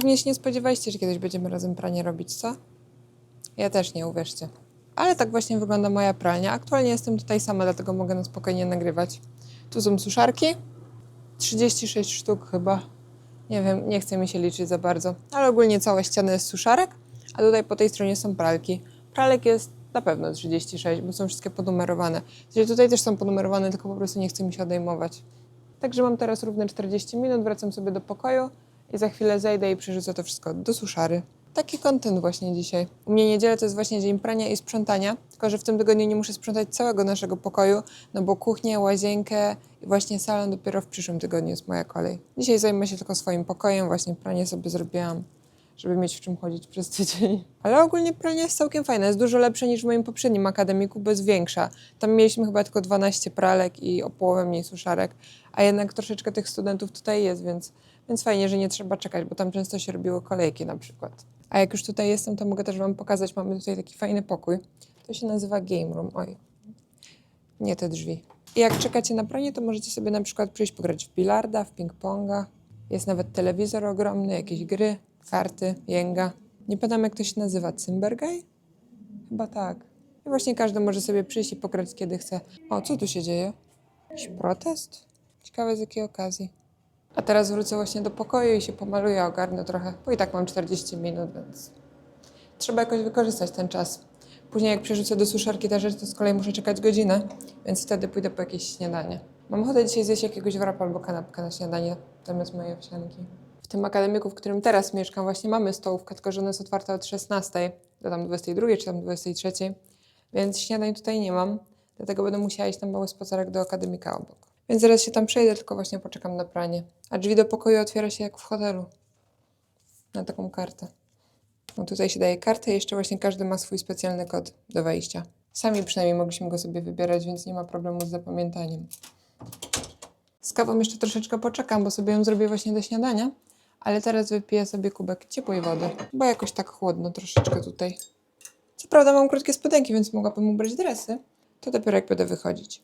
Pewnie się nie spodziewaliście, że kiedyś będziemy razem pranie robić, co? Ja też nie, uwierzcie. Ale tak właśnie wygląda moja pralnia. Aktualnie jestem tutaj sama, dlatego mogę na spokojnie nagrywać. Tu są suszarki. 36 sztuk chyba. Nie wiem, nie chce mi się liczyć za bardzo. Ale ogólnie cała ściana jest suszarek, a tutaj po tej stronie są pralki. Pralek jest na pewno 36, bo są wszystkie ponumerowane. Czyli tutaj też są ponumerowane, tylko po prostu nie chce mi się odejmować. Także mam teraz równe 40 minut, wracam sobie do pokoju i za chwilę zejdę i przerzucę to wszystko do suszary. Taki kontent właśnie dzisiaj. U mnie niedziela to jest właśnie dzień prania i sprzątania, tylko że w tym tygodniu nie muszę sprzątać całego naszego pokoju, no bo kuchnię, łazienkę i właśnie salon dopiero w przyszłym tygodniu jest moja kolej. Dzisiaj zajmę się tylko swoim pokojem, właśnie pranie sobie zrobiłam żeby mieć w czym chodzić przez tydzień. Ale ogólnie pralnia jest całkiem fajna, jest dużo lepsza niż w moim poprzednim akademiku, jest większa. Tam mieliśmy chyba tylko 12 pralek i o połowę mniej suszarek, a jednak troszeczkę tych studentów tutaj jest, więc, więc fajnie, że nie trzeba czekać, bo tam często się robiło kolejki na przykład. A jak już tutaj jestem, to mogę też Wam pokazać, mamy tutaj taki fajny pokój. To się nazywa Game Room. Oj, nie te drzwi. I jak czekacie na pranie, to możecie sobie na przykład przyjść pograć w bilarda, w ping-ponga. Jest nawet telewizor ogromny, jakieś gry, karty, jęga. Nie pamiętam jak to się nazywa, Cymbergaj? Chyba tak. I właśnie każdy może sobie przyjść i pograć kiedy chce. O, co tu się dzieje? Jakiś protest? Ciekawe z jakiej okazji. A teraz wrócę właśnie do pokoju i się pomaluję, ogarnę trochę, bo i tak mam 40 minut, więc trzeba jakoś wykorzystać ten czas. Później jak przerzucę do suszarki te rzeczy, to z kolei muszę czekać godzinę, więc wtedy pójdę po jakieś śniadanie. Mam ochotę dzisiaj zjeść jakiegoś wrapa albo kanapkę na śniadanie zamiast mojej owsianki. Tym akademiku, w którym teraz mieszkam, właśnie mamy stołówkę, tylko że ona jest otwarta od 16 do tam 22 czy tam 23, więc śniadań tutaj nie mam, dlatego będę musiała iść na mały spacerek do akademika obok. Więc zaraz się tam przejdę, tylko właśnie poczekam na pranie. A drzwi do pokoju otwiera się jak w hotelu. Na taką kartę. No tutaj się daje kartę i jeszcze właśnie każdy ma swój specjalny kod do wejścia. Sami przynajmniej mogliśmy go sobie wybierać, więc nie ma problemu z zapamiętaniem. Z kawą jeszcze troszeczkę poczekam, bo sobie ją zrobię właśnie do śniadania. Ale teraz wypiję sobie kubek ciepłej wody, bo jakoś tak chłodno troszeczkę tutaj. Co prawda mam krótkie spodenki, więc mogłabym ubrać dresy. To dopiero jak będę wychodzić.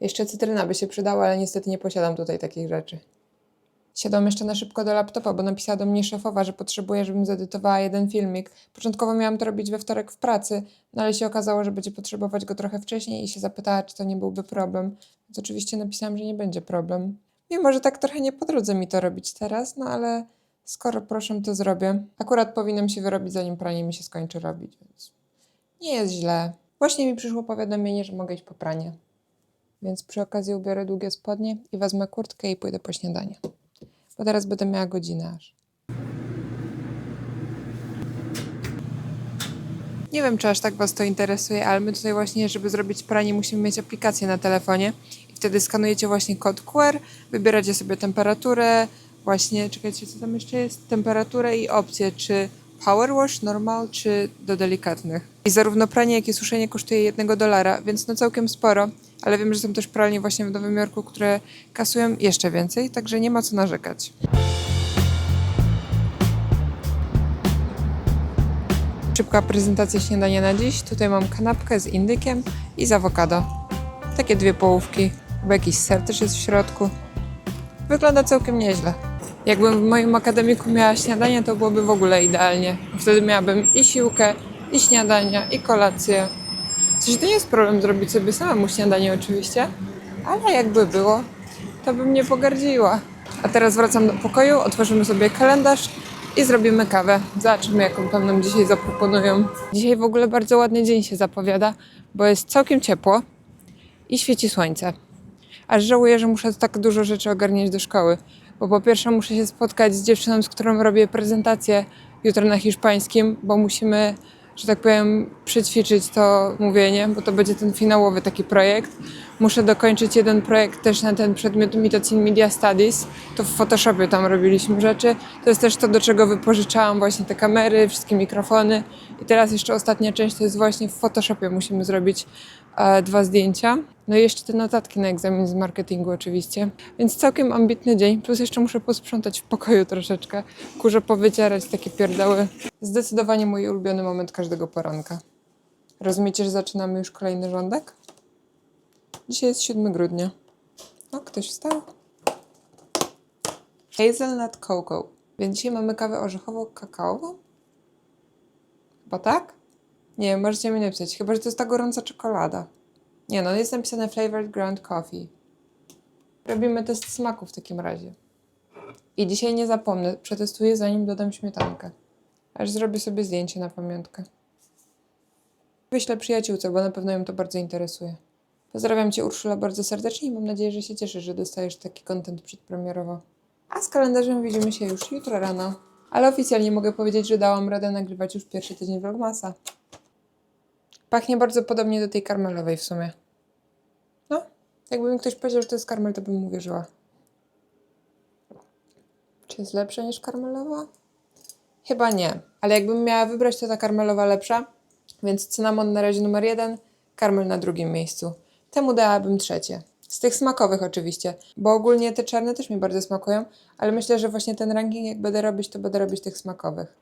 Jeszcze cytryna by się przydała, ale niestety nie posiadam tutaj takich rzeczy. Siadłam jeszcze na szybko do laptopa, bo napisała do mnie szefowa, że potrzebuje, żebym zedytowała jeden filmik. Początkowo miałam to robić we wtorek w pracy, no ale się okazało, że będzie potrzebować go trochę wcześniej i się zapytała, czy to nie byłby problem. Więc oczywiście napisałam, że nie będzie problem. Mimo, że tak trochę nie po drodze mi to robić teraz, no ale skoro proszę, to zrobię. Akurat powinnam się wyrobić, zanim pranie mi się skończy robić, więc nie jest źle. Właśnie mi przyszło powiadomienie, że mogę iść po pranie. Więc przy okazji ubiorę długie spodnie i wezmę kurtkę i pójdę po śniadanie. Bo teraz będę miała godzinę aż. Nie wiem, czy aż tak Was to interesuje, ale my tutaj właśnie, żeby zrobić pranie, musimy mieć aplikację na telefonie. I wtedy skanujecie właśnie kod QR, wybieracie sobie temperaturę, właśnie, czekajcie, co tam jeszcze jest? Temperaturę i opcję, czy power wash, normal, czy do delikatnych. I zarówno pranie, jak i suszenie kosztuje jednego dolara, więc no całkiem sporo. Ale wiem, że są też pralnie właśnie w Nowym Jorku, które kasują jeszcze więcej, także nie ma co narzekać. Szybka prezentacja śniadania na dziś. Tutaj mam kanapkę z indykiem i z awokado. Takie dwie połówki, bo jakiś ser też jest w środku. Wygląda całkiem nieźle. Jakbym w moim akademiku miała śniadanie, to byłoby w ogóle idealnie. Wtedy miałabym i siłkę, i śniadania, i kolację. Coś to nie jest problem zrobić sobie samemu śniadanie oczywiście, ale jakby było, to bym nie pogardziła. A teraz wracam do pokoju, otworzymy sobie kalendarz i zrobimy kawę. Zobaczymy, jaką pan nam dzisiaj zaproponują. Dzisiaj w ogóle bardzo ładny dzień się zapowiada, bo jest całkiem ciepło i świeci słońce. Aż żałuję, że muszę tak dużo rzeczy ogarniać do szkoły, bo po pierwsze muszę się spotkać z dziewczyną, z którą robię prezentację jutro na hiszpańskim, bo musimy, że tak powiem, przećwiczyć to mówienie, bo to będzie ten finałowy taki projekt. Muszę dokończyć jeden projekt też na ten przedmiot Mitocin Media Studies. To w Photoshopie tam robiliśmy rzeczy. To jest też to, do czego wypożyczałam właśnie te kamery, wszystkie mikrofony. I teraz jeszcze ostatnia część to jest właśnie w Photoshopie musimy zrobić e, dwa zdjęcia. No i jeszcze te notatki na egzamin z marketingu oczywiście. Więc całkiem ambitny dzień. Plus jeszcze muszę posprzątać w pokoju troszeczkę. Kurze powycierać takie pierdoły. Zdecydowanie mój ulubiony moment każdego poranka. Rozumiecie, że zaczynamy już kolejny rządek? Dzisiaj jest 7 grudnia. O, ktoś wstał. Hazelnut Cocoa. Więc dzisiaj mamy kawę orzechowo-kakaową? Chyba tak? Nie możecie mi napisać. Chyba, że to jest ta gorąca czekolada. Nie no, jest napisane flavored ground coffee. Robimy test smaku w takim razie. I dzisiaj nie zapomnę, przetestuję zanim dodam śmietankę. Aż zrobię sobie zdjęcie na pamiątkę. Wyślę przyjaciółce, bo na pewno ją to bardzo interesuje. Pozdrawiam Cię Urszula bardzo serdecznie i mam nadzieję, że się cieszysz, że dostajesz taki content przedpremierowo. A z kalendarzem widzimy się już jutro rano. Ale oficjalnie mogę powiedzieć, że dałam radę nagrywać już pierwszy tydzień Vlogmasa. Pachnie bardzo podobnie do tej karmelowej w sumie. No, jakby mi ktoś powiedział, że to jest karmel, to bym mu wierzyła. Czy jest lepsza niż karmelowa? Chyba nie, ale jakbym miała wybrać, to ta karmelowa lepsza. Więc cynamon na razie numer jeden, karmel na drugim miejscu. Temu dałabym trzecie. Z tych smakowych oczywiście, bo ogólnie te czarne też mi bardzo smakują, ale myślę, że właśnie ten ranking jak będę robić, to będę robić tych smakowych.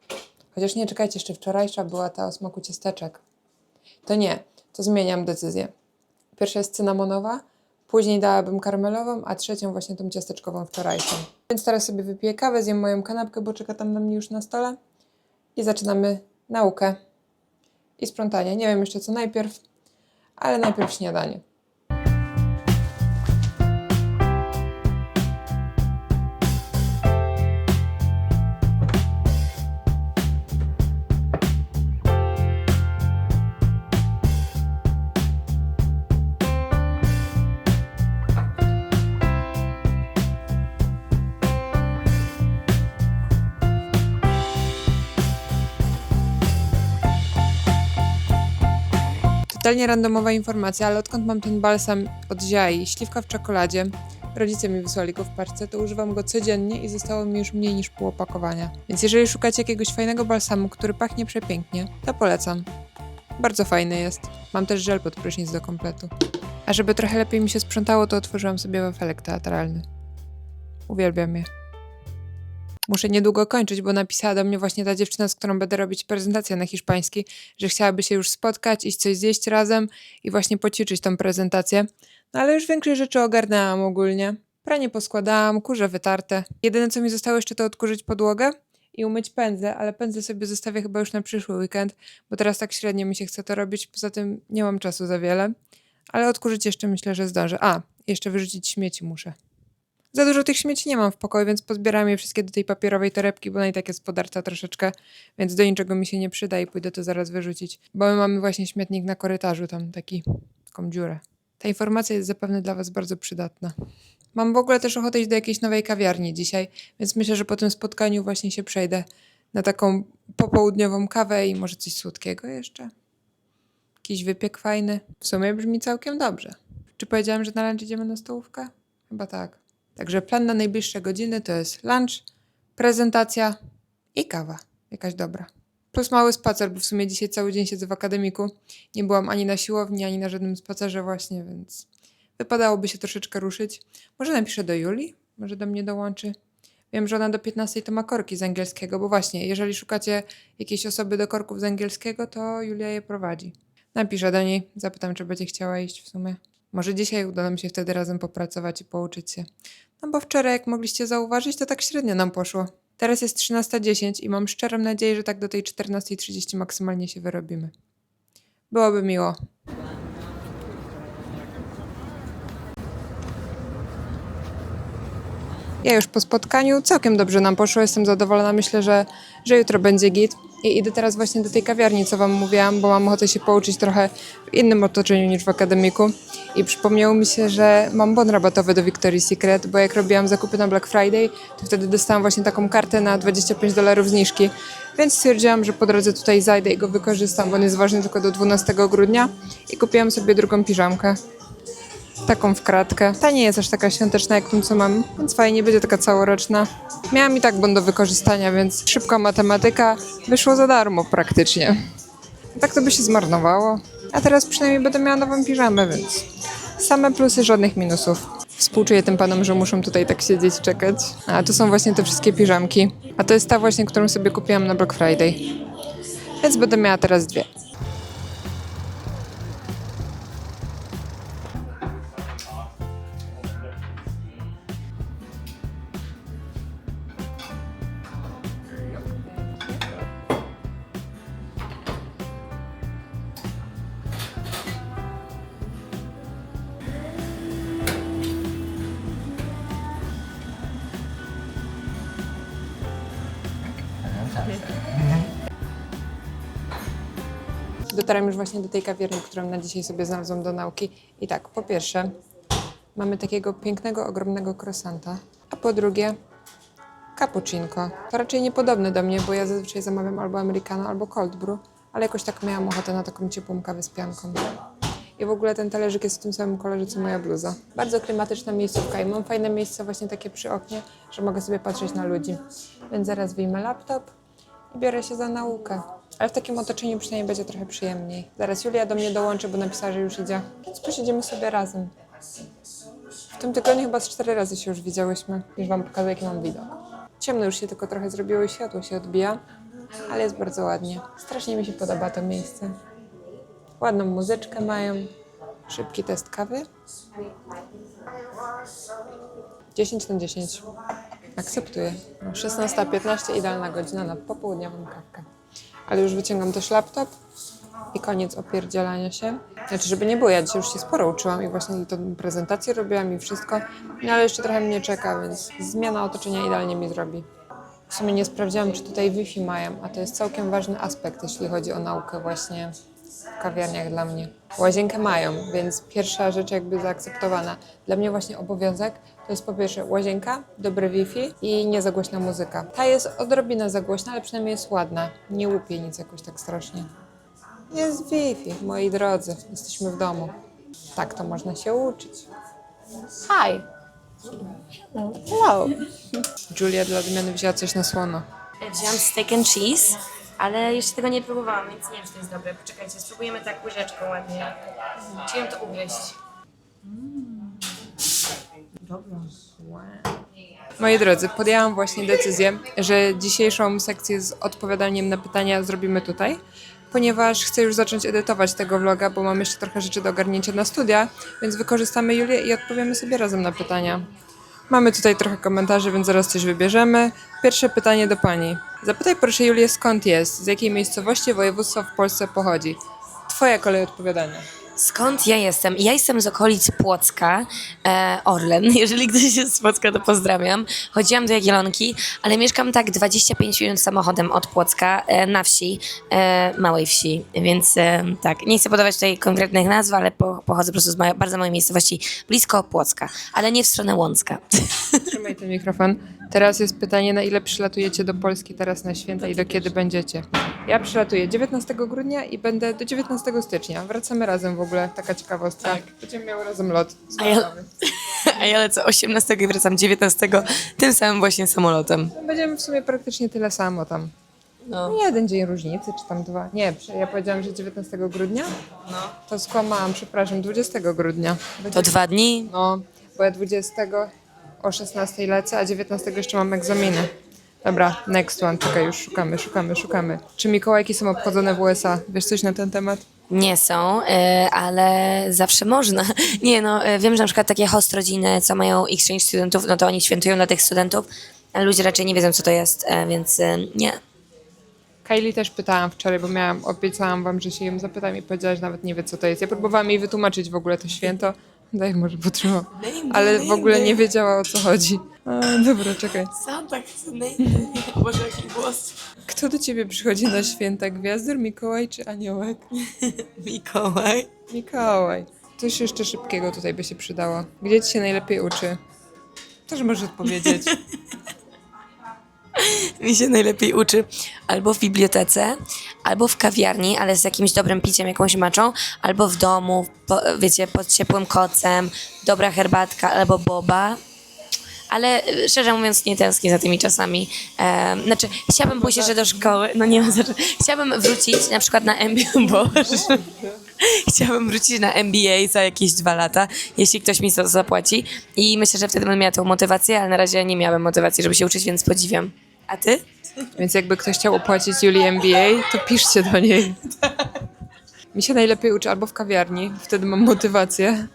Chociaż nie, czekajcie, jeszcze wczorajsza była ta o smaku ciasteczek. To nie, to zmieniam decyzję. Pierwsza jest cynamonowa, później dałabym karmelową, a trzecią właśnie tą ciasteczkową wczorajszą. Więc teraz sobie wypiję kawę, zjem moją kanapkę, bo czeka tam na mnie już na stole i zaczynamy naukę i sprzątanie. Nie wiem jeszcze co najpierw, ale najpierw śniadanie. Totalnie randomowa informacja, ale odkąd mam ten balsam od Ziai, śliwka w czekoladzie, rodzice mi wysłali go w parce, to używam go codziennie i zostało mi już mniej niż pół opakowania. Więc jeżeli szukacie jakiegoś fajnego balsamu, który pachnie przepięknie, to polecam. Bardzo fajny jest. Mam też żel pod prysznic do kompletu. A żeby trochę lepiej mi się sprzątało, to otworzyłam sobie wafelek teatralny. Uwielbiam je. Muszę niedługo kończyć, bo napisała do mnie właśnie ta dziewczyna, z którą będę robić prezentację na hiszpański, że chciałaby się już spotkać, iść coś zjeść razem i właśnie poćwiczyć tą prezentację. No ale już większość rzeczy ogarnęłam ogólnie. Pranie poskładałam, kurze wytarte. Jedyne co mi zostało jeszcze to odkurzyć podłogę i umyć pędzle, ale pędzle sobie zostawię chyba już na przyszły weekend, bo teraz tak średnio mi się chce to robić, poza tym nie mam czasu za wiele. Ale odkurzyć jeszcze myślę, że zdążę. A, jeszcze wyrzucić śmieci muszę. Za dużo tych śmieci nie mam w pokoju, więc pozbieram je wszystkie do tej papierowej torebki, bo ona i tak jest podarta troszeczkę, więc do niczego mi się nie przyda i pójdę to zaraz wyrzucić. Bo my mamy właśnie śmietnik na korytarzu, tam taki, taką dziurę. Ta informacja jest zapewne dla Was bardzo przydatna. Mam w ogóle też ochotę iść do jakiejś nowej kawiarni dzisiaj, więc myślę, że po tym spotkaniu właśnie się przejdę na taką popołudniową kawę i może coś słodkiego jeszcze. Jakiś wypiek fajny. W sumie brzmi całkiem dobrze. Czy powiedziałem, że na lunch idziemy na stołówkę? Chyba tak. Także plan na najbliższe godziny to jest lunch, prezentacja i kawa. Jakaś dobra. Plus mały spacer, bo w sumie dzisiaj cały dzień siedzę w akademiku. Nie byłam ani na siłowni, ani na żadnym spacerze właśnie, więc wypadałoby się troszeczkę ruszyć. Może napiszę do Julii, może do mnie dołączy. Wiem, że ona do 15 to ma korki z angielskiego, bo właśnie, jeżeli szukacie jakiejś osoby do korków z angielskiego, to Julia je prowadzi. Napiszę do niej, zapytam, czy będzie chciała iść w sumie. Może dzisiaj uda nam się wtedy razem popracować i pouczyć się. No bo wczoraj, jak mogliście zauważyć, to tak średnio nam poszło. Teraz jest 13.10 i mam szczerą nadzieję, że tak do tej 14.30 maksymalnie się wyrobimy. Byłoby miło. Ja już po spotkaniu całkiem dobrze nam poszło, jestem zadowolona. Myślę, że, że jutro będzie git. I idę teraz właśnie do tej kawiarni, co wam mówiłam, bo mam ochotę się pouczyć trochę w innym otoczeniu niż w akademiku. I przypomniało mi się, że mam bon rabatowy do Victoria's Secret, bo jak robiłam zakupy na Black Friday, to wtedy dostałam właśnie taką kartę na 25 dolarów zniżki. Więc stwierdziłam, że po drodze tutaj zajdę i go wykorzystam, bo on jest ważny tylko do 12 grudnia. I kupiłam sobie drugą piżamkę taką w kratkę. Ta nie jest aż taka świąteczna jak tą, co mam, więc fajnie, będzie taka całoroczna. Miałam i tak bon do wykorzystania, więc szybka matematyka wyszło za darmo praktycznie. Tak to by się zmarnowało. A teraz przynajmniej będę miała nową piżamę, więc same plusy, żadnych minusów. Współczuję tym panom, że muszą tutaj tak siedzieć i czekać. A tu są właśnie te wszystkie piżamki. A to jest ta właśnie, którą sobie kupiłam na Black Friday. Więc będę miała teraz dwie. Dotarłam już właśnie do tej kawiarni, którą na dzisiaj sobie znalazłam do nauki. I tak, po pierwsze, mamy takiego pięknego, ogromnego croissanta, a po drugie, cappuccinko. To raczej niepodobne do mnie, bo ja zazwyczaj zamawiam albo americano, albo cold brew, ale jakoś tak miałam ochotę na taką ciepłą kawę z pianką. I w ogóle ten talerzyk jest w tym samym kolorze, co moja bluza. Bardzo klimatyczna miejscówka i mam fajne miejsce właśnie takie przy oknie, że mogę sobie patrzeć na ludzi. Więc zaraz wyjmę laptop i biorę się za naukę. Ale w takim otoczeniu przynajmniej będzie trochę przyjemniej. Zaraz Julia do mnie dołączy, bo napisała, że już idzie. Więc posiedzimy sobie razem. W tym tygodniu chyba z cztery razy się już widziałyśmy. Już wam pokazuję, jaki mam widok. Ciemno już się tylko trochę zrobiło i światło się odbija, ale jest bardzo ładnie. Strasznie mi się podoba to miejsce. Ładną muzyczkę mają. Szybki test kawy. 10 na 10. Akceptuję. No, 16.15 idealna godzina na popołudniową kawkę. Ale już wyciągam też laptop i koniec opierdzielania się. Znaczy, żeby nie było, ja dzisiaj już się sporo uczyłam i właśnie tą prezentację robiłam i wszystko, no ale jeszcze trochę mnie czeka, więc zmiana otoczenia idealnie mi zrobi. W sumie nie sprawdziłam, czy tutaj Wi-Fi mają, a to jest całkiem ważny aspekt, jeśli chodzi o naukę właśnie w kawiarniach dla mnie. Łazienkę mają, więc pierwsza rzecz jakby zaakceptowana. Dla mnie właśnie obowiązek to jest po pierwsze łazienka, dobre Wi-Fi i nie za głośna muzyka. Ta jest odrobinę za głośna, ale przynajmniej jest ładna. Nie łupie nic jakoś tak strasznie. Jest Wi-Fi, moi drodzy. Jesteśmy w domu. Tak to można się uczyć. Hi. Hello. Julia dla odmiany wzięła coś na słono. Wziąłam steak and cheese, ale jeszcze tego nie próbowałam, więc nie wiem, czy to jest dobre. Poczekajcie, spróbujemy tak łyżeczką ładnie. Chciałam to ugryźć. Moi drodzy, podjęłam właśnie decyzję, że dzisiejszą sekcję z odpowiadaniem na pytania zrobimy tutaj, ponieważ chcę już zacząć edytować tego vloga, bo mam jeszcze trochę rzeczy do ogarnięcia na studia, więc wykorzystamy Julię i odpowiemy sobie razem na pytania. Mamy tutaj trochę komentarzy, więc zaraz coś wybierzemy. Pierwsze pytanie do pani. Zapytaj proszę Julię, skąd jest, z jakiej miejscowości województwa w Polsce pochodzi. Twoja kolej odpowiadania. Skąd ja jestem? Ja jestem z okolic Płocka, e, Orlen. Jeżeli ktoś jest z Płocka, to pozdrawiam. Chodziłam do Jagiellonki, ale mieszkam tak 25 minut samochodem od Płocka, e, na wsi, e, małej wsi, więc e, tak, nie chcę podawać tutaj konkretnych nazw, ale po, pochodzę po prostu z małej, bardzo małej miejscowości, blisko Płocka, ale nie w stronę Łącka. Trzymaj ten mikrofon. Teraz jest pytanie, na ile przylatujecie do Polski teraz na święta i do kiedy będziecie? Ja przylatuję 19 grudnia i będę do 19 stycznia. Wracamy razem w ogóle, taka ciekawostka. Będziemy miały razem lot. A ja-. A ja lecę 18 i wracam 19 tym samym właśnie samolotem. Będziemy w sumie praktycznie tyle samo tam. No. Jeden dzień różnicy, czy tam dwa. Nie, przy- ja powiedziałam, że 19 grudnia. No. To skłamałam, przepraszam, 20 grudnia. To dwa dni? No, bo ja 20 o 16 lecę, a 19 jeszcze mam egzaminy. Dobra, next one. Czekaj, już szukamy, szukamy, szukamy. Czy Mikołajki są obchodzone w USA? Wiesz coś na ten temat? Nie są, e, ale zawsze można. Nie no, e, wiem, że na przykład takie host rodziny, co mają exchange studentów, no to oni świętują dla tych studentów, ale ludzie raczej nie wiedzą, co to jest, e, więc nie. Kylie też pytałam wczoraj, bo miałam, obiecałam wam, że się ją zapytam i powiedziała, że nawet nie wie, co to jest. Ja próbowałam jej wytłumaczyć w ogóle to święto. Daj, może potrzeba. Ale w ogóle nie wiedziała, o co chodzi. A, dobra, czekaj. Santa Boże, jaki głos. Kto do ciebie przychodzi na święta? Gwiazdor, Mikołaj czy Aniołek? Mikołaj. Mikołaj. Coś jeszcze szybkiego tutaj by się przydało. Gdzie ci się najlepiej uczy? Też możesz odpowiedzieć. Mi się najlepiej uczy albo w bibliotece, albo w kawiarni, ale z jakimś dobrym piciem, jakąś maczą, albo w domu, po, wiecie, pod ciepłym kocem, dobra herbatka, albo boba. Ale y, szczerze mówiąc, nie tęsknię za tymi czasami. Em, znaczy, chciałabym pójść jeszcze do szkoły. No nie ma znaczy. Chciałabym wrócić na przykład na MBA. Boże. Chciałabym wrócić na MBA za jakieś dwa lata, jeśli ktoś mi to zapłaci. I myślę, że wtedy będę miała tą motywację, ale na razie nie miałem motywacji, żeby się uczyć, więc podziwiam. A ty? Więc jakby ktoś chciał opłacić Julii MBA, to piszcie do niej. Mi się najlepiej uczy albo w kawiarni, wtedy mam motywację.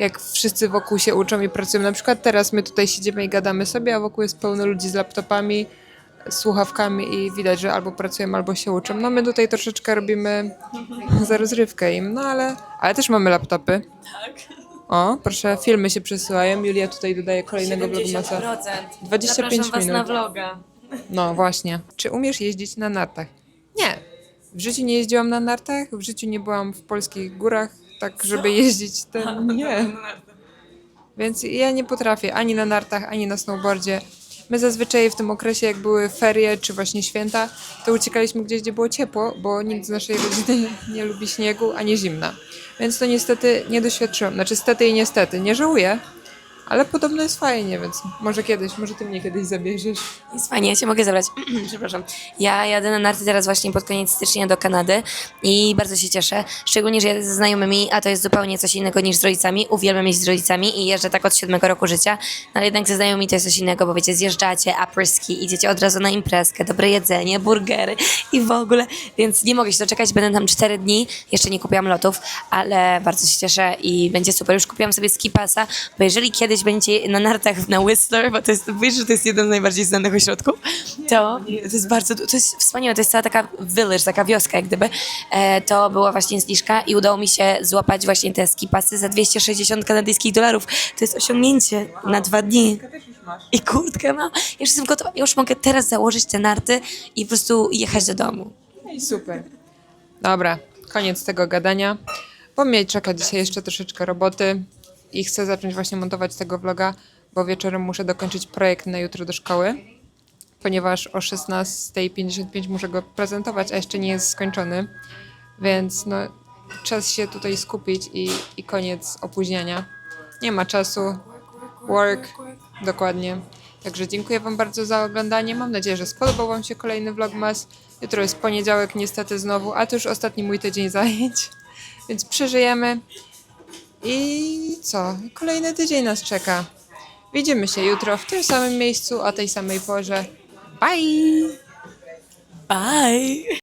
Jak wszyscy wokół się uczą i pracują. Na przykład teraz my tutaj siedzimy i gadamy sobie, a wokół jest pełno ludzi z laptopami, słuchawkami i widać, że albo pracują, albo się uczą. No my tutaj troszeczkę robimy za rozrywkę im, no ale, ale też mamy laptopy. Tak. O, proszę, filmy się przesyłają. Julia tutaj dodaje kolejnego vlogmasa. 25 Zapraszam was minut. na vloga. No właśnie. Czy umiesz jeździć na nartach? Nie. W życiu nie jeździłam na nartach, w życiu nie byłam w polskich górach, tak żeby jeździć ten. Nie. Więc ja nie potrafię ani na nartach, ani na snowboardzie. My zazwyczaj w tym okresie, jak były ferie czy właśnie święta, to uciekaliśmy gdzieś, gdzie było ciepło, bo nikt z naszej rodziny nie lubi śniegu ani zimna. Więc to niestety nie doświadczyłam. Znaczy, stety i niestety. Nie żałuję, ale podobno jest fajnie, więc może kiedyś, może ty mnie kiedyś zabierzesz. Jest fajnie, ja cię mogę zabrać. Przepraszam. Ja jadę na narty teraz właśnie pod koniec stycznia do Kanady i bardzo się cieszę. Szczególnie, że jadę ze znajomymi, a to jest zupełnie coś innego niż z rodzicami. Uwielbiam jeździć z rodzicami i jeżdżę tak od siódmego roku życia. No ale jednak ze znajomymi to jest coś innego, bo wiecie, zjeżdżacie, apryski, idziecie od razu na imprezkę, dobre jedzenie, burgery i w ogóle. Więc nie mogę się doczekać, będę tam cztery dni. Jeszcze nie kupiłam lotów, ale bardzo się cieszę i będzie super. Już kupiłam sobie ski pasa, bo jeżeli kiedyś będziecie na nartach na Whistler, bo to jest, wiesz, że to jest jeden z najbardziej znanych ośrodków, to, to jest bardzo, to jest wspaniałe, to jest cała taka village, taka wioska jak gdyby. E, to była właśnie zniżka i udało mi się złapać właśnie te ski pasy za 260 kanadyjskich dolarów. To jest osiągnięcie na dwa dni. I kurtkę mam. Ja już jestem gotowa, ja już mogę teraz założyć te narty i po prostu jechać do domu. No i super. Dobra, koniec tego gadania. Bo mnie czeka dzisiaj jeszcze troszeczkę roboty i chcę zacząć właśnie montować tego vloga, bo wieczorem muszę dokończyć projekt na jutro do szkoły, ponieważ o 16.55 muszę go prezentować, a jeszcze nie jest skończony. Więc no, czas się tutaj skupić i, i koniec opóźniania. Nie ma czasu. Work, dokładnie. Także dziękuję Wam bardzo za oglądanie. Mam nadzieję, że spodobał Wam się kolejny vlogmas. Jutro jest poniedziałek, niestety znowu, a to już ostatni mój tydzień zajęć, więc przeżyjemy. I co? Kolejny tydzień nas czeka. Widzimy się jutro w tym samym miejscu, o tej samej porze. Bye! Bye!